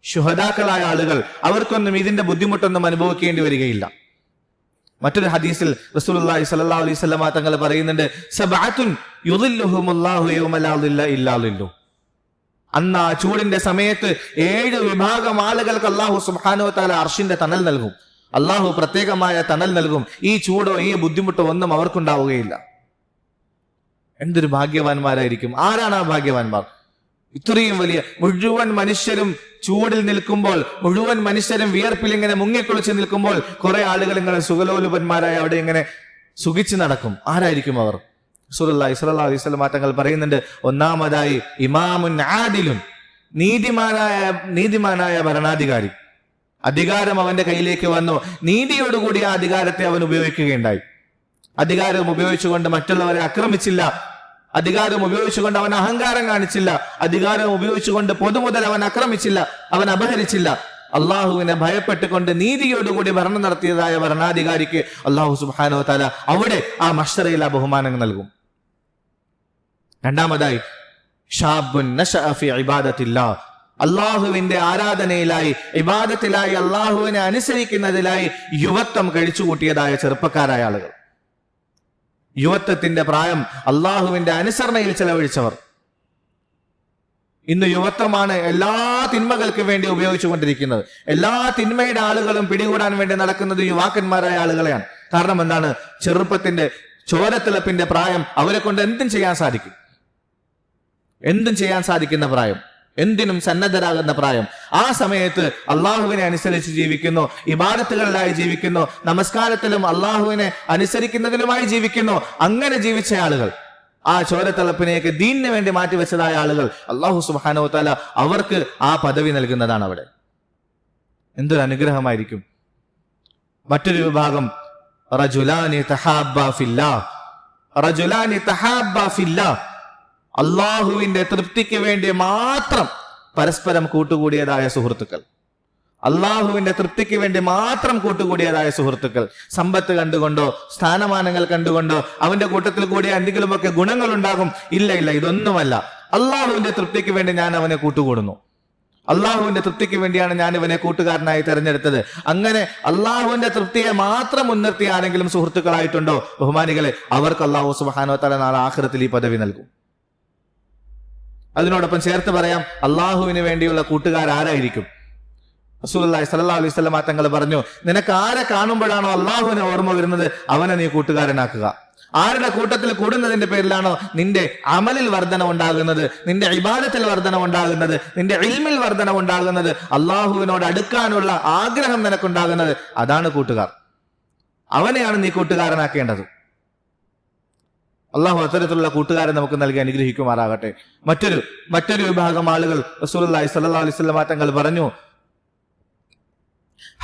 ശുഹദാക്കളായ ആളുകൾ അവർക്കൊന്നും ഇതിന്റെ ബുദ്ധിമുട്ടൊന്നും അനുഭവിക്കേണ്ടി വരികയില്ല. മറ്റൊരു ഹദീസിൽ റസൂലുള്ളാഹി സ്വല്ലല്ലാഹു അലൈഹി വസല്ലമ തങ്ങൾ പറയുന്നുണ്ട് സബഅത്തുൻ യുദില്ലുഹുമുല്ലാഹു യൗമ ലാ അന്ന് ആ ചൂടിന്റെ സമയത്ത് ഏഴ് വിഭാഗം ആളുകൾക്ക് അള്ളാഹു സുബ്ഹാനഹു തആല അർഷിന്റെ തണൽ നൽകും. അള്ളാഹു പ്രത്യേകമായ തണൽ നൽകും. ഈ ചൂടോ ഈ ബുദ്ധിമുട്ടോ ഒന്നും അവർക്കുണ്ടാവുകയില്ല. എന്തൊരു ഭാഗ്യവാന്മാരായിരിക്കും? ആരാണ് ആ ഭാഗ്യവാന്മാർ? ഇത്രയും വലിയ മുഴുവൻ മനുഷ്യരും ചൂടിൽ നിൽക്കുമ്പോൾ മുഴുവൻ മനുഷ്യരും വിയർപ്പിൽ ഇങ്ങനെ മുങ്ങിക്കുളിച്ച് നിൽക്കുമ്പോൾ കുറെ ആളുകൾ ഇങ്ങനെ സുഖലോലുപന്മാരായി അവിടെ ഇങ്ങനെ സുഖിച്ച് നടക്കും. ആരായിരിക്കും അവർ? സുറല്ലാ ഇസ്ലാ അലൈഹി മാറ്റങ്ങൾ പറയുന്നുണ്ട് ഒന്നാമതായി ഇമാമുൻ ആദിലും നീതിമാനായ നീതിമാനായ ഭരണാധികാരി. അധികാരം അവന്റെ കയ്യിലേക്ക് വന്നു. നീതിയോടുകൂടി ആ അധികാരത്തെ അവൻ ഉപയോഗിക്കുകയുണ്ടായി. അധികാരം ഉപയോഗിച്ചുകൊണ്ട് മറ്റുള്ളവരെ ആക്രമിച്ചില്ല. അധികാരം ഉപയോഗിച്ചുകൊണ്ട് അവൻ അഹങ്കാരം കാണിച്ചില്ല. അധികാരം ഉപയോഗിച്ചുകൊണ്ട് പൊതുമുതൽ അവൻ ആക്രമിച്ചില്ല. അവൻ അപഹരിച്ചില്ല. അള്ളാഹുവിനെ ഭയപ്പെട്ടുകൊണ്ട് നീതിയോടുകൂടി ഭരണം നടത്തിയതായ ഭരണാധികാരിക്ക് അള്ളാഹു സുബാനോ താല അവിടെ ആ മഷറയിൽ ആ ബഹുമാനങ്ങൾ നൽകും. രണ്ടാമതായി അള്ളാഹുവിന്റെ ആരാധനയിലായി ഇബാദത്തിലായി അള്ളാഹുവിനെ അനുസരിക്കുന്നതിലായി യുവത്വം കഴിച്ചുകൂട്ടിയതായ ചെറുപ്പക്കാരായ ആളുകൾ. യുവത്വത്തിന്റെ പ്രായം അള്ളാഹുവിന്റെ അനുസരണയിൽ ചെലവഴിച്ചവർ. ഇന്ന് യുവത്വമാണ് എല്ലാ തിന്മകൾക്കും വേണ്ടി ഉപയോഗിച്ചുകൊണ്ടിരിക്കുന്നത് എല്ലാ തിന്മയുടെ ആളുകളും പിടികൂടാൻ വേണ്ടി നടക്കുന്നത് യുവാക്കന്മാരായ ആളുകളെയാണ്. കാരണം എന്താണ്? ചെറുപ്പത്തിന്റെ ചോരത്തിളപ്പിന്റെ പ്രായം അവരെ കൊണ്ട് എന്തും ചെയ്യാൻ സാധിക്കും. എന്തും ചെയ്യാൻ സാധിക്കുന്ന പ്രായം. എന്തിനും സന്നദ്ധരാകുന്ന പ്രായം. ആ സമയത്ത് അള്ളാഹുവിനെ അനുസരിച്ച് ജീവിക്കുന്നു ഇബാദത്തുകളിലായി ജീവിക്കുന്നു നമസ്കാരത്തിലും അള്ളാഹുവിനെ അനുസരിക്കുന്നതിലുമായി ജീവിക്കുന്നു. അങ്ങനെ ജീവിച്ച ആളുകൾ ആ ചോരത്തിളപ്പിനെയൊക്കെ ദീനിന് വേണ്ടി മാറ്റിവെച്ചതായ ആളുകൾ അള്ളാഹു സുബാനോ താല അവർക്ക് ആ പദവി നൽകുന്നതാണ് അവിടെ. എന്തൊരു അനുഗ്രഹമായിരിക്കും. മറ്റൊരു വിഭാഗം റജുലാനി ഫില്ലാ. റജുലാനി തഹാബ്ബ ഫില്ലാ. അള്ളാഹുവിന്റെ തൃപ്തിക്ക് വേണ്ടി മാത്രം പരസ്പരം കൂട്ടുകൂടിയതായ സുഹൃത്തുക്കൾ. അള്ളാഹുവിന്റെ തൃപ്തിക്ക് വേണ്ടി മാത്രം കൂട്ടുകൂടിയതായ സുഹൃത്തുക്കൾ. സമ്പത്ത് കണ്ടുകൊണ്ടോ സ്ഥാനമാനങ്ങൾ കണ്ടുകൊണ്ടോ അവന്റെ കൂട്ടത്തിൽ കൂടിയ എന്തെങ്കിലുമൊക്കെ ഗുണങ്ങൾ ഉണ്ടാകും ഇല്ല ഇല്ല ഇതൊന്നുമല്ല. അള്ളാഹുവിന്റെ തൃപ്തിക്ക് വേണ്ടി ഞാൻ അവനെ കൂട്ടുകൂടുന്നു. അള്ളാഹുവിന്റെ തൃപ്തിക്ക് വേണ്ടിയാണ് ഞാൻ ഇവനെ കൂട്ടുകാരനായി തെരഞ്ഞെടുത്തത്. അങ്ങനെ അള്ളാഹുവിന്റെ തൃപ്തിയെ മാത്രം മുൻനിർത്തി ആരെങ്കിലും സുഹൃത്തുക്കളായിട്ടുണ്ടോ? ബഹുമാനികളെ അവർക്ക് അള്ളാഹു സുബാനോ തല നാളെ ആഖിറത്തിൽ ഈ പദവി നൽകും. അതിനോടൊപ്പം ചേർത്ത് പറയാം അള്ളാഹുവിന് വേണ്ടിയുള്ള കൂട്ടുകാർ ആരായിരിക്കും? റസൂലുള്ളാഹി സ്വല്ലല്ലാഹു അലൈഹി വസല്ലം തങ്ങൾ പറഞ്ഞു നിനക്ക് ആരെ കാണുമ്പോഴാണോ അള്ളാഹുവിനെ ഓർമ്മ വരുന്നത്? അവനെ നീ കൂട്ടുകാരനാക്കുക. ആരുടെ കൂട്ടത്തിൽ കൂടുന്നതിന്റെ പേരിലാണോ നിന്റെ അമലിൽ വർധന ഉണ്ടാകുന്നത് നിന്റെ ഇബാദത്തിൽ വർധന ഉണ്ടാകുന്നത് നിന്റെ ഇൽമിൽ വർധന ഉണ്ടാകുന്നത് അള്ളാഹുവിനോട് അടുക്കാനുള്ള ആഗ്രഹം നിനക്കുണ്ടാകുന്നത്? അതാണ് കൂട്ടുകാർ. അവനെയാണ് നീ കൂട്ടുകാരനാക്കേണ്ടത്. അള്ളാഹു അത്തരത്തിലുള്ള കൂട്ടുകാരെ നമുക്ക് നൽകി അനുഗ്രഹിക്കുമാറാകട്ടെ. മറ്റൊരു മറ്റൊരു വിഭാഗം ആളുകൾ റസൂലുള്ളാഹി സല്ലാ അലൈഹി വസല്ലം തങ്ങൾ പറഞ്ഞു.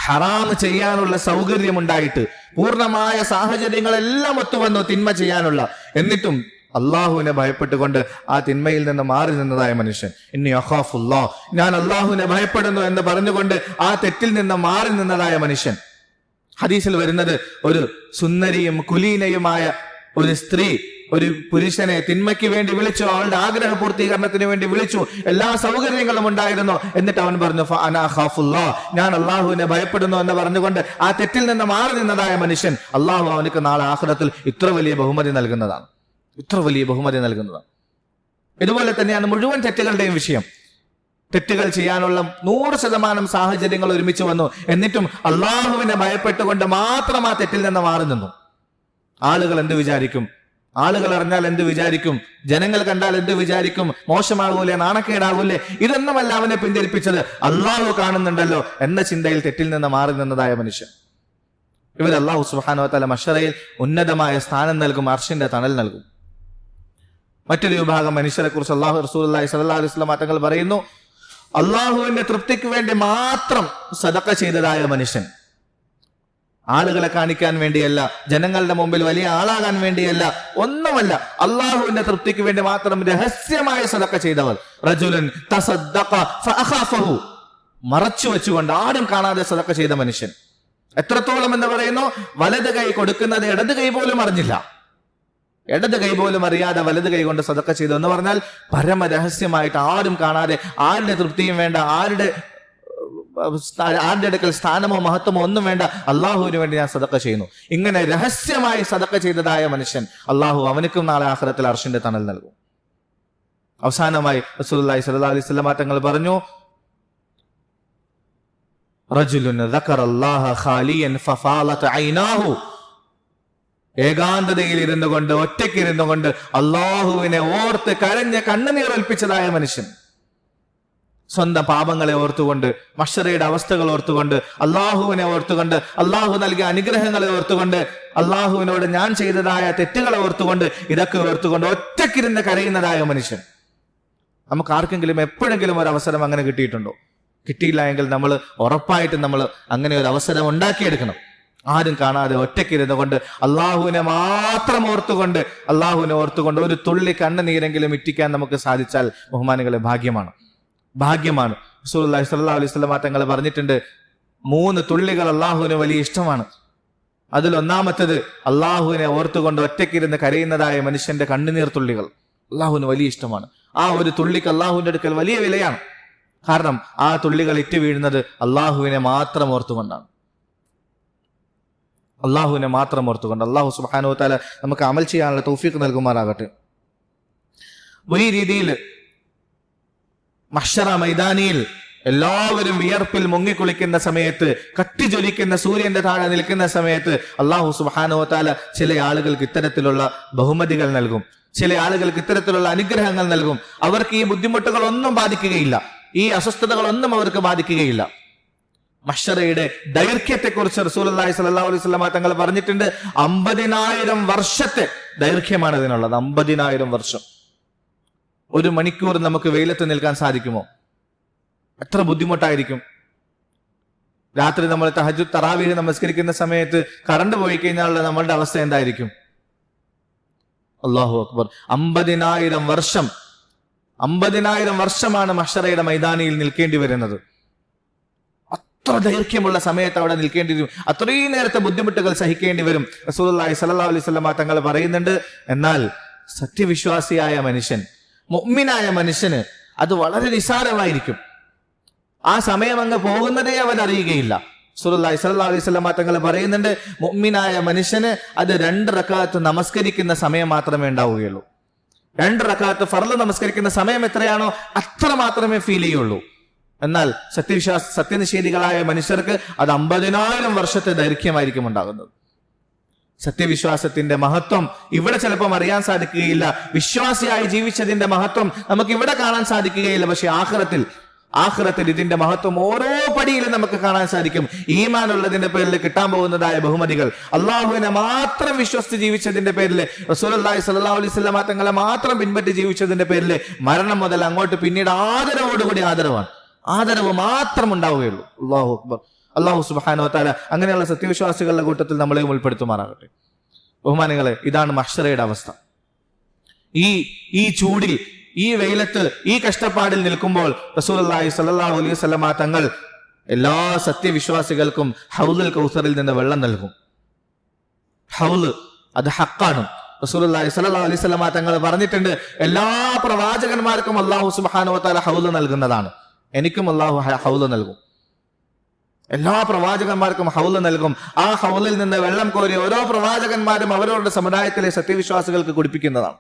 ഹറാമ് ചെയ്യാനുള്ള സൗകര്യമുണ്ടായിട്ട് പൂർണമായ സാഹചര്യങ്ങളെല്ലാം ഒത്തുവന്നു തിന്മ ചെയ്യാനുള്ള. എന്നിട്ടും അള്ളാഹുവിനെ ഭയപ്പെട്ടുകൊണ്ട് ആ തിന്മയിൽ നിന്ന് മാറി നിന്നതായ മനുഷ്യൻ ഇനി അഹാഫുല്ലാ ഞാൻ അള്ളാഹുവിനെ ഭയപ്പെടുന്നു എന്ന് പറഞ്ഞുകൊണ്ട് ആ തെറ്റിൽ നിന്ന് മാറി നിന്നതായ മനുഷ്യൻ. ഹദീസിൽ വരുന്നത് ഒരു സുന്ദരിയും കുലീനയുമായ ഒരു സ്ത്രീ ഒരു പുരുഷനെ തിന്മയ്ക്ക് വേണ്ടി വിളിച്ചു അവളുടെ ആഗ്രഹ പൂർത്തീകരണത്തിന് വേണ്ടി വിളിച്ചു എല്ലാ സൗകര്യങ്ങളും ഉണ്ടായിരുന്നു. എന്നിട്ട് അവൻ പറഞ്ഞു "ഫ ഞാൻ അള്ളാഹുവിനെ ഭയപ്പെടുന്നു എന്ന് പറഞ്ഞുകൊണ്ട് ആ തെറ്റിൽ നിന്ന് മാറി നിന്നതായ മനുഷ്യൻ അള്ളാഹു അവനക്ക് നാളെ ആഹ്ലത്തിൽ ഇത്ര വലിയ ബഹുമതി നൽകുന്നതാണ്. ഇത്ര വലിയ ബഹുമതി നൽകുന്നതാണ്. ഇതുപോലെ തന്നെയാണ് മുഴുവൻ തെറ്റുകളുടെയും വിഷയം. തെറ്റുകൾ ചെയ്യാനുള്ള നൂറ് ശതമാനം സാഹചര്യങ്ങൾ ഒരുമിച്ച് വന്നു. എന്നിട്ടും അള്ളാഹുവിനെ ഭയപ്പെട്ടുകൊണ്ട് മാത്രം ആ തെറ്റിൽ നിന്ന് മാറി നിന്നു. ആളുകൾ എന്ത് വിചാരിക്കും? ആളുകൾ അറിഞ്ഞാൽ എന്ത് വിചാരിക്കും? ജനങ്ങൾ കണ്ടാൽ എന്ത് വിചാരിക്കും? മോശമാകൂലേ നാണക്കേടാകൂലേ ഇതൊന്നുമല്ല അവനെ പിന്തിരിപ്പിച്ചത്. അള്ളാഹു കാണുന്നുണ്ടല്ലോ എന്ന ചിന്തയിൽ തെറ്റിൽ നിന്ന് മാറി നിന്നതായ മനുഷ്യൻ. ഇവർ അള്ളാഹു സുബാനോ തല മഷറയിൽ ഉന്നതമായ സ്ഥാനം നൽകും അർഷിന്റെ തണൽ നൽകും. മറ്റൊരു വിഭാഗം മനുഷ്യരെ കുറിച്ച് അള്ളാഹു റസൂൽ സല്ലാ അലൈഹി സ്വലം തങ്ങൾ പറയുന്നു അള്ളാഹുവിന്റെ തൃപ്തിക്ക് വേണ്ടി മാത്രം സദക്ക ചെയ്തതായ മനുഷ്യൻ. ആളുകളെ കാണിക്കാൻ വേണ്ടിയല്ല ജനങ്ങളുടെ മുമ്പിൽ വലിയ ആളാകാൻ വേണ്ടിയല്ല ഒന്നുമല്ല. അള്ളാഹുവിന്റെ തൃപ്തിക്ക് വേണ്ടി മാത്രം രഹസ്യമായ സദക്ക ചെയ്തവർ റജുലൻ. മറച്ചു വെച്ചുകൊണ്ട് ആരും കാണാതെ സദക്ക ചെയ്ത മനുഷ്യൻ. എത്രത്തോളം എന്ന് പറയുന്നു? വലത് കൈ കൊടുക്കുന്നത് ഇടത് കൈ പോലും അറിഞ്ഞില്ല. ഇടത് കൈ പോലും അറിയാതെ വലത് കൈ കൊണ്ട് സദക്ക ചെയ്തു എന്ന് പറഞ്ഞാൽ പരമരഹസ്യമായിട്ട് ആരും കാണാതെ ആരുടെ തൃപ്തിയും വേണ്ട ആരുടെ ആരുടെ അടുക്കൽ സ്ഥാനമോ മഹത്വമോ ഒന്നും വേണ്ട. അള്ളാഹുവിന് വേണ്ടി ഞാൻ സദക്ക ചെയ്യുന്നു. ഇങ്ങനെ രഹസ്യമായി സദക്ക ചെയ്തതായ മനുഷ്യൻ അള്ളാഹു അവനക്കും നാളെ ആഖിറത്തിൽ അർഷിന്റെ തണൽ നൽകും. അവസാനമായി റസൂലുള്ളാഹി സല്ലാ അലൈഹി വസല്ലമ തങ്ങൾ പറഞ്ഞു. ഏകാന്തതയിൽ ഇരുന്നു കൊണ്ട് ഒറ്റയ്ക്ക് ഇരുന്നു കൊണ്ട് അള്ളാഹുവിനെ ഓർത്ത് കരഞ്ഞ് കണ്ണുനീർ ഒൽപ്പിച്ചതായ മനുഷ്യൻ. സ്വന്തം പാപങ്ങളെ ഓർത്തുകൊണ്ട് മഷറയുടെ അവസ്ഥകൾ ഓർത്തുകൊണ്ട് അള്ളാഹുവിനെ ഓർത്തുകൊണ്ട് അള്ളാഹു നൽകിയ അനുഗ്രഹങ്ങളെ ഓർത്തുകൊണ്ട് അള്ളാഹുവിനോട് ഞാൻ ചെയ്തതായ തെറ്റുകളെ ഓർത്തുകൊണ്ട് ഇതൊക്കെ ഓർത്തുകൊണ്ട് ഒറ്റക്കിരുന്ന് കരയുന്നതായ മനുഷ്യൻ. നമുക്ക് ആർക്കെങ്കിലും എപ്പോഴെങ്കിലും ഒരു അവസരം അങ്ങനെ കിട്ടിയിട്ടുണ്ടോ? കിട്ടിയില്ല എങ്കിൽ നമ്മൾ ഉറപ്പായിട്ടും നമ്മൾ അങ്ങനെ ഒരു അവസരം ഉണ്ടാക്കിയെടുക്കണം. ആരും കാണാതെ ഒറ്റക്കിരുന്ന് കൊണ്ട് അള്ളാഹുവിനെ മാത്രം ഓർത്തുകൊണ്ട് അള്ളാഹുവിനെ ഓർത്തുകൊണ്ട് ഒരു തുള്ളി കണ്ണുനീരെങ്കിലും ഇറ്റിക്കാൻ നമുക്ക് സാധിച്ചാൽ ബഹുമാനികളെ ഭാഗ്യമാണ്. ഭാഗ്യമാണ്. റസൂലുള്ളാഹി സ്വല്ലല്ലാഹു അലൈഹി വസല്ലം തങ്ങൾ പറഞ്ഞിട്ടുണ്ട് മൂന്ന് തുള്ളികൾ അള്ളാഹുവിന് വലിയ ഇഷ്ടമാണ്. അതിൽ ഒന്നാമത്തത് അള്ളാഹുവിനെ ഓർത്തുകൊണ്ട് ഒറ്റയ്ക്കിരുന്ന് കരയുന്നതായ മനുഷ്യന്റെ കണ്ണുനീർ തുള്ളികൾ അള്ളാഹുവിന് വലിയ ഇഷ്ടമാണ്. ആ ഒരു തുള്ളിക്ക് അള്ളാഹുവിന്റെ അടുക്കൽ വലിയ വിലയാണ്. കാരണം ആ തുള്ളികൾ ഇറ്റ് വീഴുന്നത് അള്ളാഹുവിനെ മാത്രം ഓർത്തുകൊണ്ടാണ്. അള്ളാഹുവിനെ മാത്രം ഓർത്തുകൊണ്ട്. അള്ളാഹു വ താല നമുക്ക് അമൽ ചെയ്യാനുള്ള തൗഫീഖ് നൽകുമാറാകട്ടെ. ഈ രീതിയിൽ മഷറ മൈതാനിയിൽ എല്ലാവരും വിയർപ്പിൽ മുങ്ങിക്കുളിക്കുന്ന സമയത്ത് കട്ടിജ്വലിക്കുന്ന സൂര്യന്റെ താഴെ നിൽക്കുന്ന സമയത്ത് അള്ളാഹു സുബാനുവത്താല താല ചില ആളുകൾക്ക് ഇത്തരത്തിലുള്ള ബഹുമതികൾ നൽകും. ചില ആളുകൾക്ക് ഇത്തരത്തിലുള്ള അനുഗ്രഹങ്ങൾ നൽകും. അവർക്ക് ഈ ബുദ്ധിമുട്ടുകൾ ഒന്നും ബാധിക്കുകയില്ല. ഈ അസ്വസ്ഥതകളൊന്നും അവർക്ക് ബാധിക്കുകയില്ല. മഷറയുടെ ദൈർഘ്യത്തെക്കുറിച്ച് റസൂലി സല്ലാ അലൈഹി സ്വലാമ തങ്ങൾ പറഞ്ഞിട്ടുണ്ട് അമ്പതിനായിരം വർഷത്തെ ദൈർഘ്യമാണ് ഇതിനുള്ളത്. അമ്പതിനായിരം വർഷം. ഒരു മണിക്കൂർ നമുക്ക് വെയിലത്ത് നിൽക്കാൻ സാധിക്കുമോ? എത്ര ബുദ്ധിമുട്ടായിരിക്കും? രാത്രി നമ്മൾ തഹജു തറാവീര് നമസ്കരിക്കുന്ന സമയത്ത് കറണ്ട് പോയി കഴിഞ്ഞാലുള്ള നമ്മളുടെ അവസ്ഥ എന്തായിരിക്കും? അള്ളാഹു അക്ബർ. അമ്പതിനായിരം വർഷം അമ്പതിനായിരം വർഷമാണ് മഷറയുടെ മൈതാനിയിൽ നിൽക്കേണ്ടി വരുന്നത്. അത്ര ദൈർഘ്യമുള്ള സമയത്ത് അവിടെ നിൽക്കേണ്ടി വരും. അത്രയും നേരത്തെ ബുദ്ധിമുട്ടുകൾ സഹിക്കേണ്ടി വരും. സല്ലാ അലൈഹി സ്വലമ തങ്ങൾ പറയുന്നുണ്ട് എന്നാൽ സത്യവിശ്വാസിയായ മനുഷ്യൻ മുഅ്മിനായ മനുഷ്യന് അത് വളരെ നിസാരമായിരിക്കും ആ സമയം അങ്ങ് പോകുന്നതേ അവൻ അറിയുകയില്ല. സുറുല്ലാഹി സല്ലല്ലാഹു അലൈഹി വസല്ലം തങ്ങൾ പറയുന്നുണ്ട് മുഅ്മിനായ മനുഷ്യന് അത് രണ്ട് റക്കാത്ത് നമസ്കരിക്കുന്ന സമയം മാത്രമേ ഉണ്ടാവുകയുള്ളൂ. രണ്ട് റക്കാത്ത് ഫർൾ നമസ്കരിക്കുന്ന സമയം എത്രയാണോ അത്ര മാത്രമേ ഫീൽ ചെയ്യുള്ളൂ. എന്നാൽ സത്യവിശ്വാസ സത്യനിഷേധികളായ മനുഷ്യർക്ക് അത് അമ്പതിനായിരം വർഷത്തെ ദൈർഘ്യമായിരിക്കും ഉണ്ടാകുന്നത്. സത്യവിശ്വാസത്തിന്റെ മഹത്വം ഇവിടെ ചിലപ്പം അറിയാൻ സാധിക്കുകയില്ല. വിശ്വാസിയായി ജീവിച്ചതിന്റെ മഹത്വം നമുക്ക് ഇവിടെ കാണാൻ സാധിക്കുകയില്ല. പക്ഷെ ആഹ്റത്തിൽ ആഹ്റത്തിൽ ഇതിന്റെ മഹത്വം ഓരോ പടിയിലും നമുക്ക് കാണാൻ സാധിക്കും. ഈമാൻ ഉള്ളതിന്റെ പേരിൽ കിട്ടാൻ പോകുന്നതായ ബഹുമതികൾ. അള്ളാഹുവിനെ മാത്രം വിശ്വസിച്ച് ജീവിച്ചതിന്റെ പേരിൽ റസൂലി സല്ലാ അലൈഹി സ്വലാമ തങ്ങളെ മാത്രം പിൻപറ്റി ജീവിച്ചതിന്റെ പേരിൽ മരണം മുതൽ അങ്ങോട്ട് പിന്നീട് ആദരവോടുകൂടി ആദരവാണ്. ആദരവ് മാത്രം ഉണ്ടാവുകയുള്ളൂ. അള്ളാഹു അക്ബർ. അള്ളാഹു സുബാനോ താല അങ്ങനെയുള്ള സത്യവിശ്വാസികളുടെ കൂട്ടത്തിൽ നമ്മളെയും ഉൾപ്പെടുത്തുമാറാകട്ടെ. ബഹുമാനികളെ ഇതാണ് മഷറയുടെ അവസ്ഥ. ഈ ഈ ചൂടിൽ ഈ വെയിലത്ത് ഈ കഷ്ടപ്പാടിൽ നിൽക്കുമ്പോൾ റസൂൽ അള്ളാഹി സല്ലാഹു അലൈഹി സ്വലമാ തങ്ങൾ എല്ലാ സത്യവിശ്വാസികൾക്കും ഹൗലുൽ കൗസറിൽ നിന്ന് വെള്ളം നൽകും. ഹൗൽ അത് ഹക്കാണ്. റസൂലുള്ളാഹി സല്ലാ അലൈഹി വസല്ലമ തങ്ങൾ പറഞ്ഞിട്ടുണ്ട് എല്ലാ പ്രവാചകന്മാർക്കും അള്ളാഹു സുബ്ഹാനഹു താല ഹൗൽ നൽകുന്നതാണ്. എനിക്കും അള്ളാഹു ഹൗൽ നൽകും. എല്ലാ പ്രവാചകന്മാർക്കും ഹൗൽ നൽകും. ആ ഹൗലിൽ നിന്ന് വെള്ളം കോരി ഓരോ പ്രവാചകന്മാരും അവരവരുടെ സമുദായത്തിലെ സത്യവിശ്വാസികൾക്ക് കുടിപ്പിക്കുന്നതാണ്.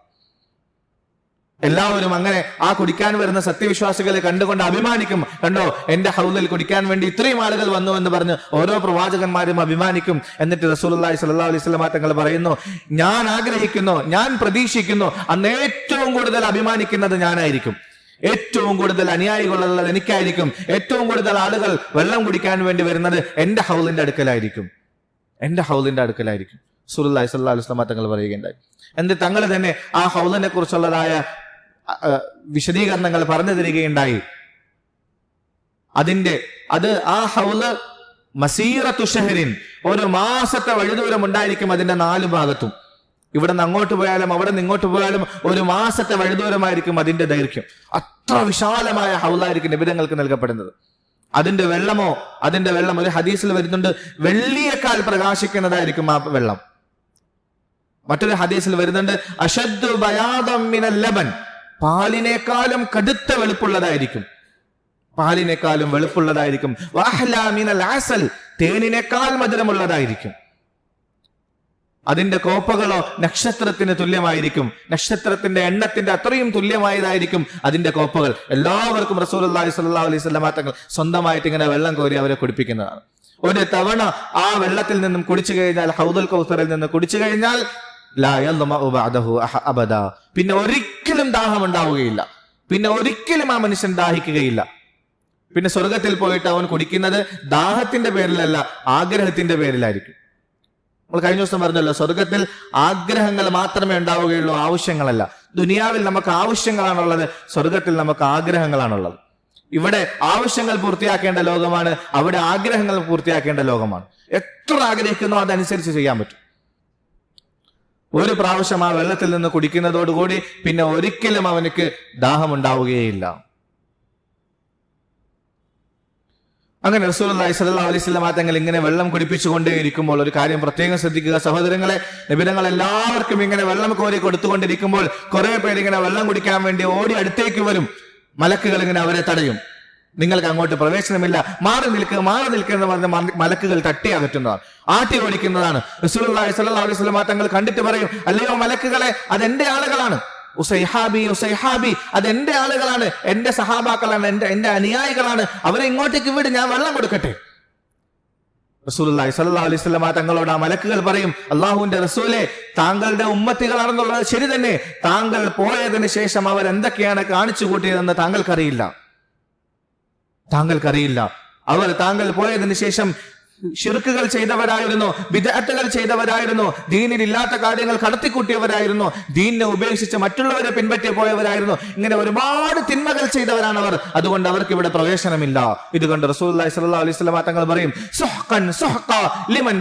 എല്ലാവരും അങ്ങനെ ആ കുടിക്കാൻ വരുന്ന സത്യവിശ്വാസികളെ കണ്ടുകൊണ്ട് അഭിമാനിക്കും. കണ്ടോ എന്റെ ഹൗലിൽ കുടിക്കാൻ വേണ്ടി ഇത്രയും ആളുകൾ വന്നു എന്ന് പറഞ്ഞ് ഓരോ പ്രവാചകന്മാരും അഭിമാനിക്കും. എന്നിട്ട് റസൂലുള്ളാഹി സല്ലാ അലൈഹി സ്വലാ തങ്ങൾ പറയുന്നു ഞാൻ ആഗ്രഹിക്കുന്നു ഞാൻ പ്രതീക്ഷിക്കുന്നു അന്ന് ഏറ്റവും കൂടുതൽ അഭിമാനിക്കുന്നത് ഞാനായിരിക്കും. ഏറ്റവും കൂടുതൽ അനുയായികളുള്ളത് എനിക്കായിരിക്കും. ഏറ്റവും കൂടുതൽ ആളുകൾ വെള്ളം കുടിക്കാൻ വേണ്ടി വരുന്നത് എന്റെ ഹൗലിന്റെ അടുക്കലായിരിക്കും. എന്റെ ഹൗലിന്റെ അടുക്കലായിരിക്കും. സുല്ലാഹി സല്ലാ അലുസ്ലാമ തങ്ങൾ പറയുകയുണ്ടായി. എന്നിട്ട് തങ്ങൾ തന്നെ ആ ഹൗലിനെ കുറിച്ചുള്ളതായ വിശദീകരണങ്ങൾ പറഞ്ഞു തരികയുണ്ടായി. അതിന്റെ അത് ആ ഹൗൽ മസീറ തുഷഹരിൻ ഒരു മാസത്തെ വഴിദൂരം ഉണ്ടായിരിക്കും അതിന്റെ നാല് ഭാഗത്തും. ഇവിടെ നിന്ന് അങ്ങോട്ട് പോയാലും അവിടെ നിന്ന് ഇങ്ങോട്ട് പോയാലും ഒരു മാസത്തെ വഴിദൂരമായിരിക്കും അതിന്റെ ദൈർഘ്യം. അത്ര വിശാലമായ ഹൗലായിരിക്കും നിബിധങ്ങൾക്ക് നൽകപ്പെടുന്നത്. അതിന്റെ വെള്ളമോ അതിന്റെ വെള്ളം ഒരു ഹദീസിൽ വരുന്നുണ്ട് വെള്ളിയേക്കാൾ പ്രകാശിക്കുന്നതായിരിക്കും ആ വെള്ളം. മറ്റൊരു ഹദീസിൽ വരുന്നുണ്ട് അശദ്ദു ബയാദം ലബൻ. പാലിനേക്കാളും കടുത്ത വെളുപ്പുള്ളതായിരിക്കും. പാലിനേക്കാളും വെളുപ്പുള്ളതായിരിക്കും. വാഹ്ലാമിനൽ ആസൽ തേനിനേക്കാൾ മധുരമുള്ളതായിരിക്കും. അതിന്റെ കോപ്പകളോ നക്ഷത്രത്തിന് തുല്യമായിരിക്കും. നക്ഷത്രത്തിന്റെ എണ്ണത്തിന്റെ അത്രയും തുല്യമായതായിരിക്കും അതിന്റെ കോപ്പകൾ. എല്ലാവർക്കും റസൂൽ അള്ളാഹി സ്വല്ലാ അലൈഹി വസല്ലമ തങ്ങൾ സ്വന്തമായിട്ട് ഇങ്ങനെ വെള്ളം കോരി അവരെ കുടിപ്പിക്കുന്നതാണ്. ഒരു തവണ ആ വെള്ളത്തിൽ നിന്നും കുടിച്ചു കഴിഞ്ഞാൽ ഹൗദുൽ കൗസറിൽ നിന്ന് കുടിച്ചു കഴിഞ്ഞാൽ പിന്നെ ഒരിക്കലും ദാഹം ഉണ്ടാവുകയില്ല. പിന്നെ ഒരിക്കലും ആ മനുഷ്യൻ ദാഹിക്കുകയില്ല. പിന്നെ സ്വർഗത്തിൽ പോയിട്ട് അവൻ കുടിക്കുന്നത് ദാഹത്തിന്റെ പേരിലല്ല ആഗ്രഹത്തിന്റെ പേരിലായിരിക്കും. നമ്മൾ കഴിഞ്ഞ ദിവസം പറഞ്ഞല്ലോ സ്വർഗത്തിൽ ആഗ്രഹങ്ങൾ മാത്രമേ ഉണ്ടാവുകയുള്ളൂ ആവശ്യങ്ങളല്ല. ദുനിയാവിൽ നമുക്ക് ആവശ്യങ്ങളാണുള്ളത് സ്വർഗത്തിൽ നമുക്ക് ആഗ്രഹങ്ങളാണുള്ളത്. ഇവിടെ ആവശ്യങ്ങൾ പൂർത്തിയാക്കേണ്ട ലോകമാണ് അവിടെ ആഗ്രഹങ്ങൾ പൂർത്തിയാക്കേണ്ട ലോകമാണ്. എത്ര ആഗ്രഹിക്കുന്നു അതനുസരിച്ച് ചെയ്യാൻ പറ്റും. ഒരു പ്രാവശ്യം ആ വെള്ളത്തിൽ നിന്ന് കുടിക്കുന്നതോടുകൂടി പിന്നെ ഒരിക്കലും അവനക്ക് ദാഹമുണ്ടാവുകയില്ല അങ്ങനെ റസൂലുള്ളാഹി സ്വല്ലല്ലാഹു അലൈഹി വസല്ലം തങ്ങൾ ഇങ്ങനെ വെള്ളം കുടിപ്പിച്ചുകൊണ്ടേയിരിക്കുമ്പോൾ ഒരു കാര്യം പ്രത്യേകം ശ്രദ്ധിക്കുക. സഹോദരങ്ങളെ നിബിധങ്ങൾ എല്ലാവർക്കും ഇങ്ങനെ വെള്ളം കോരി കൊടുത്തുകൊണ്ടിരിക്കുമ്പോൾ കുറെ പേര് ഇങ്ങനെ വെള്ളം കുടിക്കാൻ വേണ്ടി ഓടി അടുത്തേക്ക് വരും. മലക്കുകൾ ഇങ്ങനെ അവരെ തടയും. നിങ്ങൾക്ക് അങ്ങോട്ട് പ്രവേശനമില്ല. മാറി നിൽക്കുക മാറി നിൽക്കുക എന്ന് പറഞ്ഞ മലക്കുകൾ തട്ടി അകറ്റുന്നതാണ്. ആട്ടി ഓടിക്കുന്നതാണ്. റസൂൽ റസൂലുള്ളാഹി സ്വല്ലല്ലാഹു അലൈഹി വസല്ലം തങ്ങൾ കണ്ടിട്ട് പറയും അല്ലയോ മലക്കുകളെ അതെന്റെ ആളുകളാണ്. ഉസൈഹാബി ഉസൈഹാബി അത് എന്റെ ആളുകളാണ് എന്റെ സഹാബാക്കളാണ് എന്റെ എന്റെ അനുയായികളാണ്. അവരെ ഇങ്ങോട്ടേക്ക് വിട് ഞാൻ വെള്ളം കൊടുക്കട്ടെ. റസൂലുള്ളാഹി സ്വല്ലല്ലാഹു അലൈഹി വസല്ലം തങ്ങളോട് ആ മലക്കുകൾ പറയും അള്ളാഹുവിന്റെ റസൂലെ താങ്കളുടെ ഉമ്മത്തികളാണെന്നുള്ളത് ശരി തന്നെ. താങ്കൾ പോയതിനു ശേഷം അവർ എന്തൊക്കെയാണ് കാണിച്ചു കൂട്ടിയതെന്ന് താങ്കൾക്കറിയില്ല. താങ്കൾക്കറിയില്ല. അവർ താങ്കൾ പോയതിനു ശേഷം ഷിർക്കുകൾ ചെയ്തവരായിരുന്നു വിദഗ്ധകൾ ചെയ്തവരായിരുന്നു ദീനിൽ ഇല്ലാത്ത കാര്യങ്ങൾ കടത്തിക്കൂട്ടിയവരായിരുന്നു ദീനിനെ ഉപേക്ഷിച്ച് മറ്റുള്ളവരെ പിൻപറ്റി പോയവരായിരുന്നു. ഇങ്ങനെ ഒരുപാട് തിന്മകൾ ചെയ്തവരാണ് അവർ. അതുകൊണ്ട് അവർക്ക് ഇവിടെ പ്രവേശനമില്ല. ഇതുകൊണ്ട് കണ്ട് റസൂലുള്ളാഹി സ്വല്ലല്ലാഹു അലൈഹി തങ്ങൾ പറയും ലിമൻ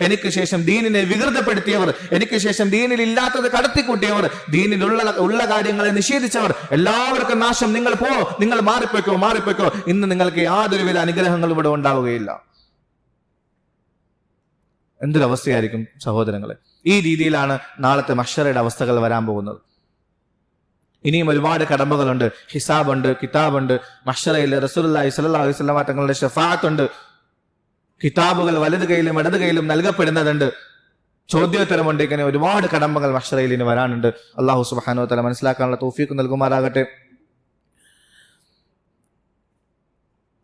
എനിക്ക് ശേഷം ദീനിനെ വികൃതപ്പെടുത്തിയവർ എനിക്ക് ശേഷം ദീനിൽ ഇല്ലാത്തത് കടത്തിക്കൂട്ടിയവർ ദീനിലുള്ള ഉള്ള കാര്യങ്ങളെ നിഷേധിച്ചവർ എല്ലാവർക്കും നാശം നിങ്ങൾ പോ നിങ്ങൾ മാറിപ്പോയ്ക്കോ മാറിപ്പോയ്ക്കോ. ഇന്ന് നിങ്ങൾക്ക് യാതൊരുവിധ അനുഗ്രഹങ്ങളും ഇവിടെ ഉണ്ടാവുകയില്ല. എന്തൊരവസ്ഥയായിരിക്കും സഹോദരങ്ങളെ? ഈ രീതിയിലാണ് നാളത്തെ മഷറയുടെ അവസ്ഥകൾ വരാൻ പോകുന്നത്. ഇനിയും ഒരുപാട് കടമ്പകളുണ്ട്. ഹിസാബുണ്ട് കിതാബുണ്ട്. മഷറയിൽ സ്വല്ലല്ലാഹു അലൈഹി വസല്ലമ തങ്ങളുടെ കിതാബുകൾ വലത് കൈയിലും ഇടത് കൈയിലും നൽകപ്പെടുന്നതുണ്ട്. ചോദ്യോത്തരമുണ്ട് ഇങ്ങനെ ഒരുപാട് കടമ്പകൾ മഷറയിൽ ഇനി വരാനുണ്ട്. അള്ളാഹു സുബാനോ തല മനസ്സിലാക്കാനുള്ള തോഫീക്ക് നൽകുമാറാകട്ടെ.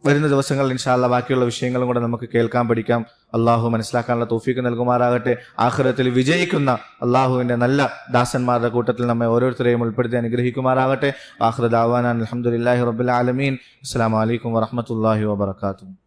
വരുന്ന ദിവസങ്ങളിൽ ഇൻഷാല്ല ബാക്കിയുള്ള വിഷയങ്ങളും കൂടെ നമുക്ക് കേൾക്കാൻ പഠിക്കാം. അള്ളാഹു മനസ്സിലാക്കാനുള്ള തോഫീക്ക് നൽകുമാറാകട്ടെ. ആഖിറത്തിൽ വിജയിക്കുന്ന അള്ളാഹുവിന്റെ നല്ല ദാസന്മാരുടെ കൂട്ടത്തിൽ നമ്മെ ഓരോരുത്തരെയും ഉൾപ്പെടുത്തി അനുഗ്രഹിക്കുമാറാകട്ടെ. ആഖിറ ദാവാൻ അലഹമുല്ലാഹി റബ്ബുൽ ആലമീൻ. അസ്സാം വലൈക്കും വറഹമത്തല്ലാഹി വാബർക്കാത്തു